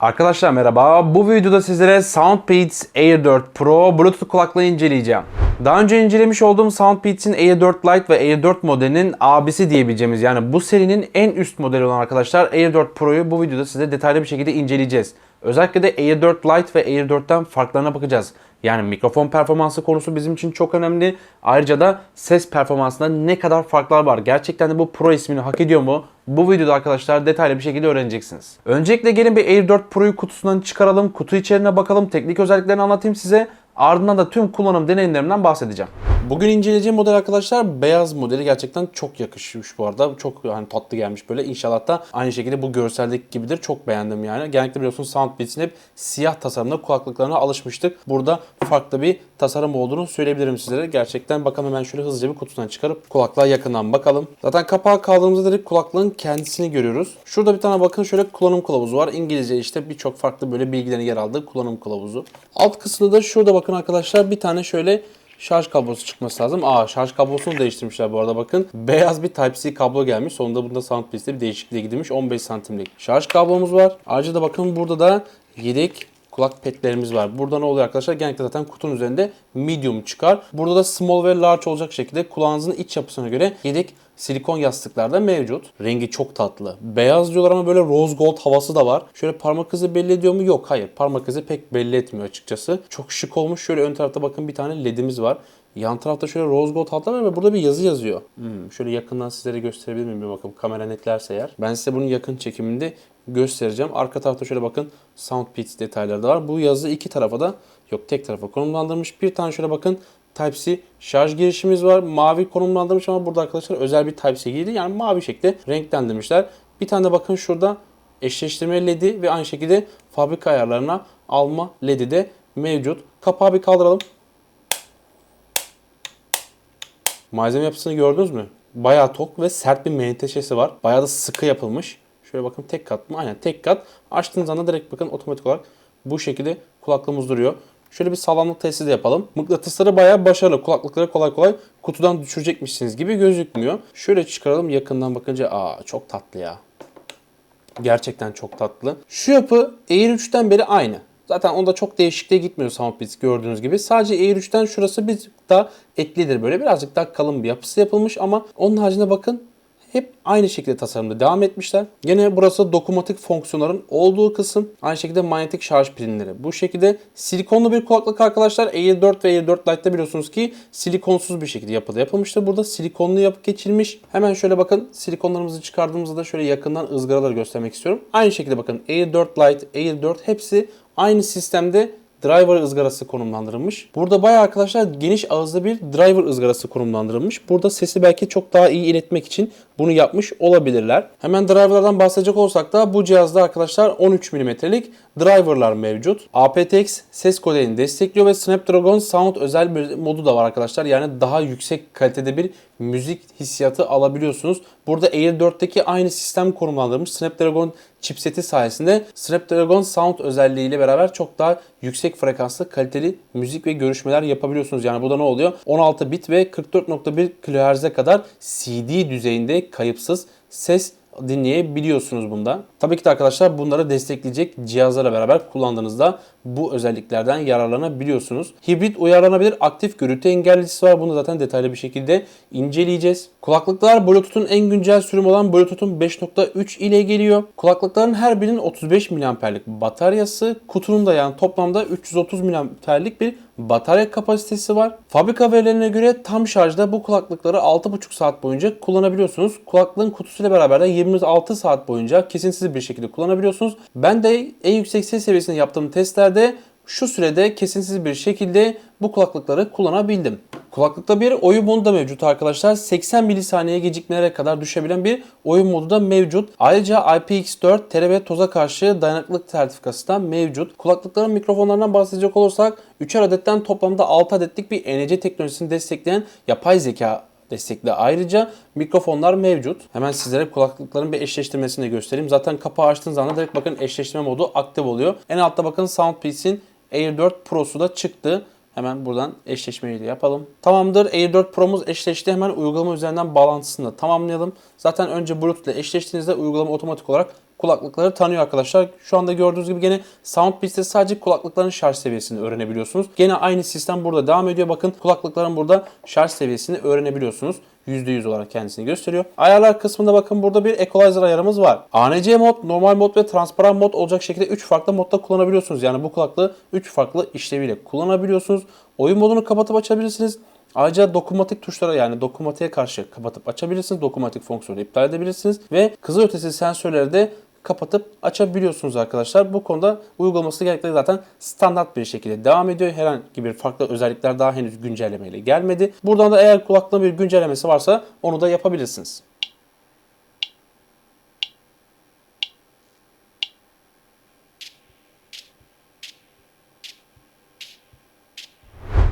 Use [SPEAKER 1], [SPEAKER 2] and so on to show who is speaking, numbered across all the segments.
[SPEAKER 1] Arkadaşlar merhaba. Bu videoda sizlere Soundbeats Air 4 Pro Bluetooth kulaklığı inceleyeceğim. Daha önce incelemiş olduğum Soundbeats'in Air 4 Lite ve Air 4 modelinin abisi diyebileceğimiz yani bu serinin en üst modeli olan arkadaşlar Air 4 Pro'yu bu videoda size detaylı bir şekilde inceleyeceğiz. Özellikle de Air 4 Lite ve Air 4'ten farklarına bakacağız. Yani mikrofon performansı konusu bizim için çok önemli. Ayrıca da ses performansında ne kadar farklar var. Gerçekten de bu Pro ismini hak ediyor mu? Bu videoda arkadaşlar detaylı bir şekilde öğreneceksiniz. Öncelikle gelin bir Air 4 Pro'yu kutusundan çıkaralım. Kutu içeriğine bakalım. Teknik özelliklerini anlatayım size. Ardından da tüm kullanım deneyimlerimden bahsedeceğim. Bugün inceleyeceğim model arkadaşlar beyaz modeli gerçekten çok yakışmış bu arada. Çok hani tatlı gelmiş böyle. İnşallah da aynı şekilde bu görseldeki gibidir. Çok beğendim yani. Genellikle biliyorsunuz Soundbeats'in hep siyah tasarımda kulaklıklarına alışmıştık. Burada farklı bir tasarım olduğunu söyleyebilirim sizlere. Gerçekten bakalım hemen şöyle hızlıca bir kutudan çıkarıp kulaklığa yakından bakalım. Zaten kapağı kaldığımızda direkt kulaklığın kendisini görüyoruz. Şurada bir tane bakın şöyle kullanım kılavuzu var. İngilizce işte birçok farklı böyle bilgilerin yer aldığı kullanım kılavuzu. Alt kısmında da şurada bakın arkadaşlar bir tane şöyle şarj kablosu çıkması lazım. Aa şarj kablosunu değiştirmişler bu arada bakın. Beyaz bir Type-C kablo gelmiş. Sonunda bunda Soundbeats'te bir değişikliğe gidilmiş. 15 santimlik şarj kablomuz var. Ayrıca da bakın burada da yedek kulak petlerimiz var. Burada ne oluyor arkadaşlar? Genellikle zaten kutunun üzerinde medium çıkar. Burada da small ve large olacak şekilde kulağınızın iç yapısına göre yedek silikon yastıklar da mevcut. Rengi çok tatlı. Beyaz diyorlar ama böyle rose gold havası da var. Şöyle parmak izi belli ediyor mu? Yok hayır. Parmak izi pek belli etmiyor açıkçası. Çok şık olmuş. Şöyle ön tarafta bakın bir tane ledimiz var. Yan tarafta şöyle rose gold hatlar var ve burada bir yazı yazıyor. Hmm, şöyle yakından sizlere gösterebilir miyim bir bakalım kamera netlerse eğer. Ben size bunun yakın çekiminde göstereceğim. Arka tarafta şöyle bakın Soundbeats detayları da var. Bu yazı iki tarafa da yok tek tarafa konumlandırmış. Bir tane şöyle bakın Type-C şarj girişimiz var. Mavi konumlandırmış ama burada arkadaşlar özel bir Type-C girdi. Yani mavi şekilde renklendirmişler. Bir tane de bakın şurada eşleştirme LED'i ve aynı şekilde fabrika ayarlarına alma LED'i de mevcut. Kapağı bir kaldıralım. Malzeme yapısını gördünüz mü? Bayağı tok ve sert bir menteşesi var. Bayağı da sıkı yapılmış. Şöyle bakın tek kat mı? Aynen tek kat. Açtığınız anda direkt bakın otomatik olarak bu şekilde kulaklığımız duruyor. Şöyle bir sağlamlık testi de yapalım. Mıknatısları bayağı başarılı. Kulaklıkları kolay kolay kutudan düşürecekmişsiniz gibi gözükmüyor. Şöyle çıkaralım yakından bakınca aa çok tatlı ya. Gerçekten çok tatlı. Şu yapı Air 3'ten beri aynı. Zaten onda çok değişikliğe gitmiyor Soundbeats gördüğünüz gibi. Sadece Air 3'ten şurası bir daha etlidir böyle. Birazcık daha kalın bir yapısı yapılmış ama onun haricinde bakın hep aynı şekilde tasarımda devam etmişler. Gene burası dokunmatik fonksiyonların olduğu kısım. Aynı şekilde manyetik şarj pilinleri. Bu şekilde silikonlu bir kulaklık arkadaşlar. Air 4 ve Air 4 Lite'de biliyorsunuz ki silikonsuz bir şekilde yapıda yapılmıştır. Burada silikonlu yapı geçilmiş. Hemen şöyle bakın silikonlarımızı çıkardığımızda da şöyle yakından ızgaraları göstermek istiyorum. Aynı şekilde bakın Air 4 Lite, Air 4 hepsi aynı sistemde driver ızgarası konumlandırılmış. Burada bayağı arkadaşlar geniş ağızlı bir driver ızgarası konumlandırılmış. Burada sesi belki çok daha iyi iletmek için bunu yapmış olabilirler. Hemen driverlardan bahsedecek olsak da bu cihazda arkadaşlar 13 mm'lik driverlar mevcut. aptX ses kodeni destekliyor ve Snapdragon Sound özel modu da var arkadaşlar. Yani daha yüksek kalitede bir müzik hissiyatı alabiliyorsunuz. Burada Air 4'teki aynı sistem konumlandırılmış Snapdragon chipseti sayesinde Snapdragon Sound özelliğiyle beraber çok daha yüksek frekanslı kaliteli müzik ve görüşmeler yapabiliyorsunuz. Yani burada ne oluyor? 16 bit ve 44.1 kHz'e kadar CD düzeyinde kayıpsız ses dinleyebiliyorsunuz bunda. Tabii ki de arkadaşlar bunları destekleyecek cihazlarla beraber kullandığınızda bu özelliklerden yararlanabiliyorsunuz. Hibrit uyarlanabilir aktif gürültü engelleyicisi var. Bunu zaten detaylı bir şekilde inceleyeceğiz. Kulaklıklar Bluetooth'un en güncel sürüm olan Bluetooth'un 5.3 ile geliyor. Kulaklıkların her birinin 35 mAh'lik bataryası, kutunun da yani toplamda 330 mAh'lik bir batarya kapasitesi var. Fabrika verilerine göre tam şarjda bu kulaklıkları 6,5 saat boyunca kullanabiliyorsunuz. Kulaklığın kutusuyla beraber de 26 saat boyunca kesintisiz bir şekilde kullanabiliyorsunuz. Ben de en yüksek ses seviyesinde yaptığım testlerde şu sürede kesintisiz bir şekilde bu kulaklıkları kullanabildim. Kulaklıkta bir oyun modu da mevcut arkadaşlar. 80 milisaniye gecikmelere kadar düşebilen bir oyun modu da mevcut. Ayrıca IPX4 TRB toza karşı dayanıklılık sertifikası da mevcut. Kulaklıkların mikrofonlarından bahsedecek olursak 3'er adetten toplamda 6 adetlik bir NFC teknolojisini destekleyen yapay zeka destekli. Ayrıca mikrofonlar mevcut. Hemen sizlere kulaklıkların bir eşleştirmesini de göstereyim. Zaten kapağı açtığınız anda direkt bakın eşleştirme modu aktif oluyor. En altta bakın Soundpiece'in Air 4 Pro'su da çıktı. Hemen buradan eşleşmeyi de yapalım. Tamamdır. Air 4 Pro'muz eşleşti. Hemen uygulama üzerinden bağlantısını tamamlayalım. Zaten önce Bluetooth ile eşleştiğinizde uygulama otomatik olarak kulaklıkları tanıyor arkadaşlar. Şu anda gördüğünüz gibi gene Soundpeace'te sadece kulaklıkların şarj seviyesini öğrenebiliyorsunuz. Gene aynı sistem burada devam ediyor. Bakın kulaklıkların burada şarj seviyesini öğrenebiliyorsunuz. %100 olarak kendisini gösteriyor. Ayarlar kısmında bakın burada bir equalizer ayarımız var. ANC mod, normal mod ve transparan mod olacak şekilde 3 farklı modda kullanabiliyorsunuz. Yani bu kulaklığı 3 farklı işleviyle kullanabiliyorsunuz. Oyun modunu kapatıp açabilirsiniz. Ayrıca dokunmatik tuşlara yani dokunmatiğe karşı kapatıp açabilirsiniz. Dokunmatik fonksiyonu iptal edebilirsiniz. Ve kızılötesi sensörleri de kapatıp açabiliyorsunuz arkadaşlar. Bu konuda uygulaması genellikle zaten standart bir şekilde devam ediyor. Herhangi bir farklı özellikler daha henüz güncellemeyle gelmedi. Buradan da eğer kulaklığın bir güncellemesi varsa onu da yapabilirsiniz.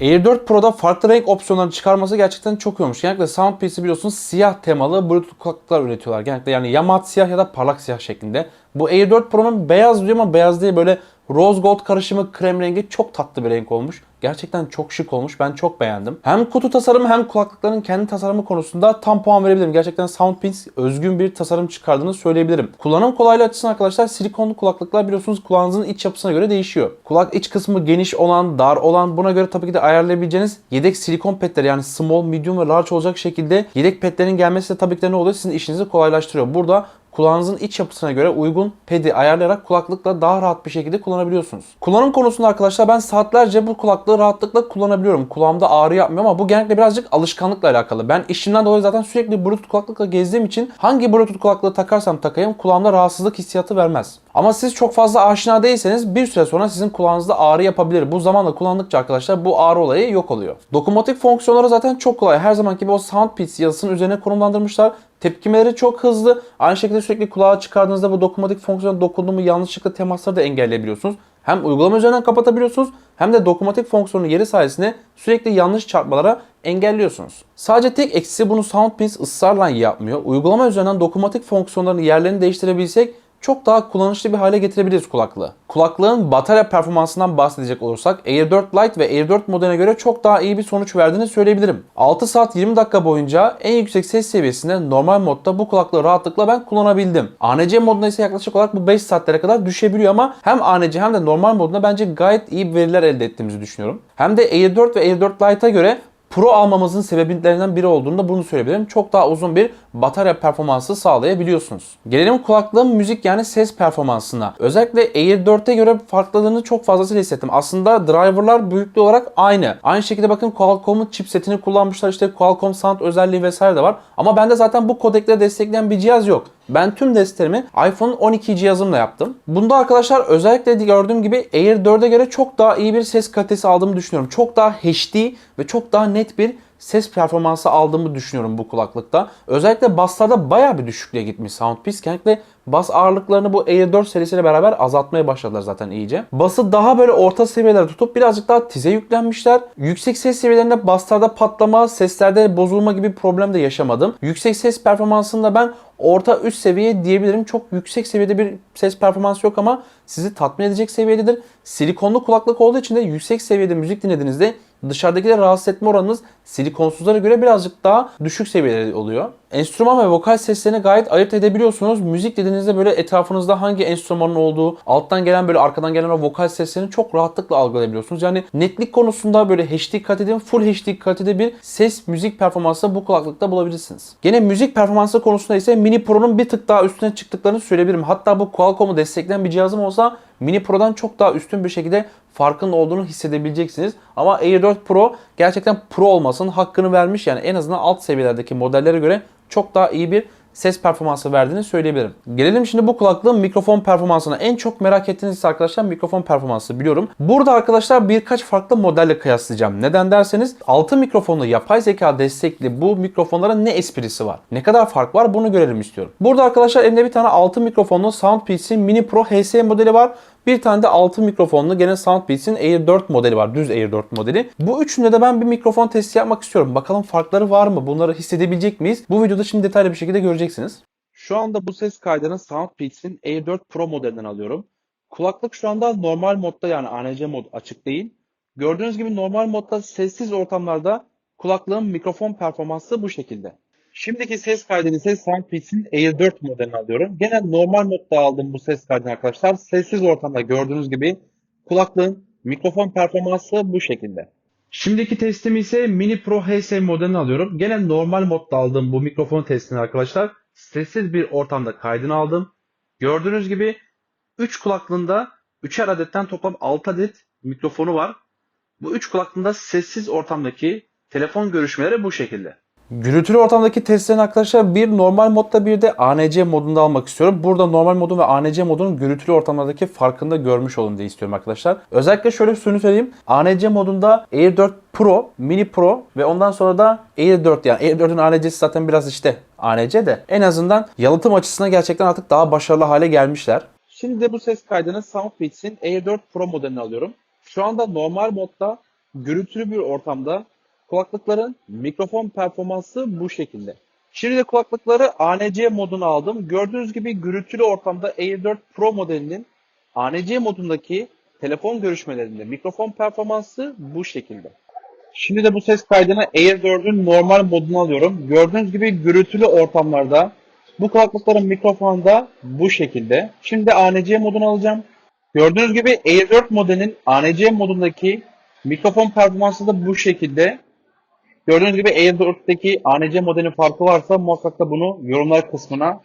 [SPEAKER 1] Air 4 Pro'da farklı renk opsiyonları çıkarması gerçekten çok iyi olmuş. Genellikle Soundpiece'i biliyorsunuz siyah temalı Bluetooth kulaklıklar üretiyorlar. Genellikle yani ya mat siyah ya da parlak siyah şeklinde. Bu Air 4 Pro'nun beyaz diyor ama beyaz değil böyle rose gold karışımı krem rengi çok tatlı bir renk olmuş. Gerçekten çok şık olmuş. Ben çok beğendim. Hem kutu tasarımı hem kulaklıkların kendi tasarımı konusunda tam puan verebilirim. Gerçekten Soundpiece özgün bir tasarım çıkardığını söyleyebilirim. Kullanım kolaylığı açısından arkadaşlar silikonlu kulaklıklar biliyorsunuz kulağınızın iç yapısına göre değişiyor. Kulak iç kısmı geniş olan, dar olan buna göre tabii ki de ayarlayabileceğiniz yedek silikon petler yani small, medium ve large olacak şekilde yedek petlerin gelmesi de tabii ki de ne oluyor? Sizin işinizi kolaylaştırıyor. Burada kulağınızın iç yapısına göre uygun pedi ayarlayarak kulaklıkla daha rahat bir şekilde kullanabiliyorsunuz. Kullanım konusunda arkadaşlar ben saatlerce bu kulaklığı rahatlıkla kullanabiliyorum. Kulağımda ağrı yapmıyor ama bu genellikle birazcık alışkanlıkla alakalı. Ben işimden dolayı zaten sürekli Bluetooth kulaklıkla gezdiğim için hangi Bluetooth kulaklığı takarsam takayım kulağımda rahatsızlık hissiyatı vermez. Ama siz çok fazla aşina değilseniz bir süre sonra sizin kulağınızda ağrı yapabilir. Bu zamanla kullandıkça arkadaşlar bu ağrı olayı yok oluyor. Dokunmatik fonksiyonları zaten çok kolay. Her zamanki gibi o Soundpeace yazısının üzerine konumlandırmışlar. Tepkimeleri çok hızlı. Aynı şekilde sürekli kulağa çıkardığınızda bu dokunmatik fonksiyona dokunduğumu yanlışlıkla temasları da engelleyebiliyorsunuz. Hem uygulama üzerinden kapatabiliyorsunuz hem de dokunmatik fonksiyonu yeri sayesinde sürekli yanlış çarpmalara engelliyorsunuz. Sadece tek eksisi bunu Soundpiece ısrarla yapmıyor. Uygulama üzerinden dokunmatik fonksiyonların yerlerini değiştirebilsek çok daha kullanışlı bir hale getirebiliriz kulaklığı. Kulaklığın batarya performansından bahsedecek olursak Air 4 Lite ve Air 4 modeline göre çok daha iyi bir sonuç verdiğini söyleyebilirim. 6 saat 20 dakika boyunca en yüksek ses seviyesinde normal modda bu kulaklığı rahatlıkla ben kullanabildim. ANC modunda ise yaklaşık olarak bu 5 saatlere kadar düşebiliyor ama hem ANC hem de normal modunda bence gayet iyi veriler elde ettiğimizi düşünüyorum. Hem de Air 4 ve Air 4 Lite'a göre Pro almamızın sebeplerinden biri olduğunda bunu söyleyebilirim. Çok daha uzun bir batarya performansı sağlayabiliyorsunuz. Gelelim kulaklığın müzik yani ses performansına. Özellikle Air 4'e göre farklılığını çok fazlasıyla hissettim. Aslında driverlar büyüklüğü olarak aynı. Aynı şekilde bakın Qualcomm'un chipsetini kullanmışlar. İşte Qualcomm Sound özelliği vesaire de var. Ama bende zaten bu kodekleri destekleyen bir cihaz yok. Ben tüm testlerimi iPhone 12 cihazımla yaptım. Bunda arkadaşlar özellikle gördüğüm gibi Air 4'e göre çok daha iyi bir ses kalitesi aldığımı düşünüyorum. Çok daha HD ve çok daha net bir ses performansı aldığımı düşünüyorum bu kulaklıkta. Özellikle basslarda baya bir düşüklüğe gitmiş Soundpiece. Genellikle bas ağırlıklarını bu Air 4 serisiyle beraber azaltmaya başladılar zaten iyice. Bası daha böyle orta seviyelerde tutup birazcık daha tize yüklenmişler. Yüksek ses seviyelerinde basslarda patlama, seslerde bozulma gibi problem de yaşamadım. Yüksek ses performansında ben orta üst seviye diyebilirim. Çok yüksek seviyede bir ses performansı yok ama sizi tatmin edecek seviyededir. Silikonlu kulaklık olduğu için de yüksek seviyede müzik dinlediğinizde dışarıdakileri rahatsız etme oranınız silikonsuzlara göre birazcık daha düşük seviyede oluyor. Enstrüman ve vokal seslerini gayet ayırt edebiliyorsunuz. Müzik dediğinizde böyle etrafınızda hangi enstrümanın olduğu, alttan gelen böyle arkadan gelen o vokal seslerini çok rahatlıkla algılayabiliyorsunuz. Yani netlik konusunda böyle HD kalitede, full HD kalitede bir ses müzik performansı bu kulaklıkta bulabilirsiniz. Gene müzik performansı konusunda ise Mini Pro'nun bir tık daha üstüne çıktıklarını söyleyebilirim. Hatta bu Qualcomm'u destekleyen bir cihazım olsa Mini Pro'dan çok daha üstün bir şekilde farkın olduğunu hissedebileceksiniz. Ama Air 4 Pro gerçekten Pro olmasının hakkını vermiş. Yani en azından alt seviyelerdeki modellere göre çok daha iyi bir ses performansı verdiğini söyleyebilirim. Gelelim şimdi bu kulaklığın mikrofon performansına. En çok merak ettiğiniz arkadaşlar mikrofon performansı biliyorum. Burada arkadaşlar birkaç farklı modelle kıyaslayacağım. Neden derseniz 6 mikrofonlu yapay zeka destekli bu mikrofonların ne esprisi var? Ne kadar fark var bunu görelim istiyorum. Burada arkadaşlar elimde bir tane 6 mikrofonlu Soundpiece'in Mini Pro HS modeli var. Bir tane de 6 mikrofonlu gene Soundpiece'in Air 4 modeli var. Düz Air 4 modeli. Bu üçünde de ben bir mikrofon testi yapmak istiyorum. Bakalım farkları var mı? Bunları hissedebilecek miyiz? Bu videoda şimdi detaylı bir şekilde göreceksiniz. Şu anda bu ses kaydını Soundpiece'in Air 4 Pro modelinden alıyorum. Kulaklık şu anda normal modda yani ANC mod açık değil. Gördüğünüz gibi normal modda sessiz ortamlarda kulaklığın mikrofon performansı bu şekilde.
[SPEAKER 2] Şimdiki ses kaydını ise Soundpeace'in Air 4 modelini alıyorum. Gene normal modda aldım bu ses kaydını arkadaşlar. Sessiz ortamda gördüğünüz gibi kulaklığın mikrofon performansı bu şekilde. Şimdiki testim ise Mini Pro HS modelini alıyorum. Gene normal modda aldığım bu mikrofon testini arkadaşlar. Sessiz bir ortamda kaydını aldım. Gördüğünüz gibi 3 kulaklığında 3'er adetten toplam 6 adet mikrofonu var. Bu 3 kulaklığında sessiz ortamdaki telefon görüşmeleri bu şekilde.
[SPEAKER 1] Gürültülü ortamdaki testlerini arkadaşlar bir normal modda bir de ANC modunda almak istiyorum. Burada normal modun ve ANC modunun gürültülü ortamlardaki farkını da görmüş olun diye istiyorum arkadaşlar. Özellikle şöyle şunu söyleyeyim. ANC modunda Air 4 Pro, Mini Pro ve ondan sonra da Air 4 yani Air 4'ün ANC'si zaten biraz işte ANC de en azından yalıtım açısından gerçekten artık daha başarılı hale gelmişler.
[SPEAKER 2] Şimdi de bu ses kaydını Soundbeats'in Air 4 Pro modelini alıyorum. Şu anda normal modda gürültülü bir ortamda kulaklıkların mikrofon performansı bu şekilde. Şimdi de kulaklıkları ANC moduna aldım. Gördüğünüz gibi gürültülü ortamda Air 4 Pro modelinin ANC modundaki telefon görüşmelerinde mikrofon performansı bu şekilde. Şimdi de bu ses kaydını Air 4'ün normal moduna alıyorum. Gördüğünüz gibi gürültülü ortamlarda bu kulaklıkların mikrofonu da bu şekilde. Şimdi ANC modunu alacağım. Gördüğünüz gibi Air 4 modelinin ANC modundaki mikrofon performansı da bu şekilde. Gördüğünüz gibi Air 4'teki ANC modelin farkı varsa muhakkak da bunu yorumlar kısmına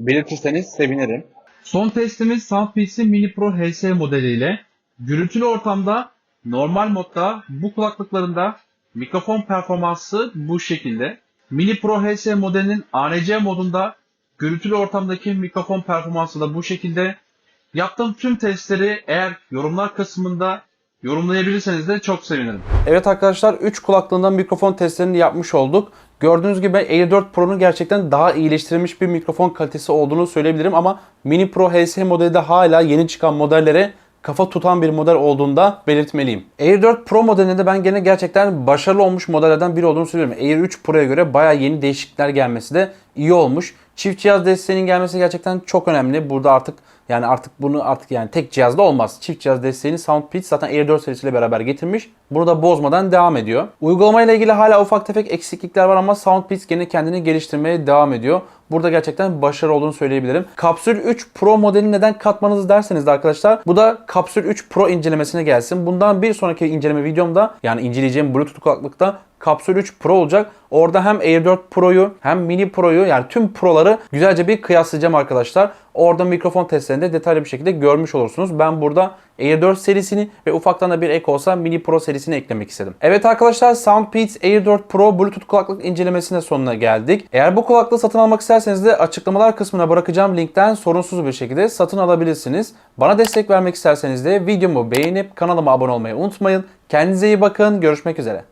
[SPEAKER 2] belirtirseniz sevinirim. Son testimiz Soundpeace'in Mini Pro HS modeliyle gürültülü ortamda normal modda bu kulaklıklarında mikrofon performansı bu şekilde. Mini Pro HS modelinin ANC modunda gürültülü ortamdaki mikrofon performansı da bu şekilde. Yaptığım tüm testleri eğer yorumlar kısmında yorumlayabilirseniz de çok sevinirim.
[SPEAKER 1] Evet arkadaşlar 3 kulaklığından mikrofon testlerini yapmış olduk. Gördüğünüz gibi Air 4 Pro'nun gerçekten daha iyileştirilmiş bir mikrofon kalitesi olduğunu söyleyebilirim ama Mini Pro HS modeli de hala yeni çıkan modellere kafa tutan bir model olduğunda belirtmeliyim. Air 4 Pro modelinde ben gene gerçekten başarılı olmuş modellerden biri olduğunu söylüyorum. Air 3 Pro'ya göre bayağı yeni değişiklikler gelmesi de iyi olmuş. Çift cihaz desteğinin gelmesi gerçekten çok önemli. Burada artık yani artık bunu artık yani tek cihazda olmaz. Çift cihaz desteğini Soundpeace zaten Air 4 serisiyle beraber getirmiş. Bunu da bozmadan devam ediyor. Uygulama ile ilgili hala ufak tefek eksiklikler var ama Soundpeace gene kendini geliştirmeye devam ediyor. Burada gerçekten başarılı olduğunu söyleyebilirim. Kapsül 3 Pro modelini neden katmanız derseniz de arkadaşlar bu da Kapsül 3 Pro incelemesine gelsin. Bundan bir sonraki inceleme videomda yani inceleyeceğim Bluetooth kulaklıkta Kapsül 3 Pro olacak. Orada hem Air 4 Pro'yu hem Mini Pro'yu yani tüm Pro'ları güzelce bir kıyaslayacağım arkadaşlar. Orada mikrofon testlerinde detaylı bir şekilde görmüş olursunuz. Ben burada Air 4 serisini ve ufaktan da bir ek olsa Mini Pro serisini eklemek istedim. Evet arkadaşlar Soundpeace Air 4 Pro Bluetooth kulaklık incelemesine sonuna geldik. Eğer bu kulaklığı satın almak isterseniz de açıklamalar kısmına bırakacağım linkten sorunsuz bir şekilde satın alabilirsiniz. Bana destek vermek isterseniz de videomu beğenip kanalıma abone olmayı unutmayın. Kendinize iyi bakın. Görüşmek üzere.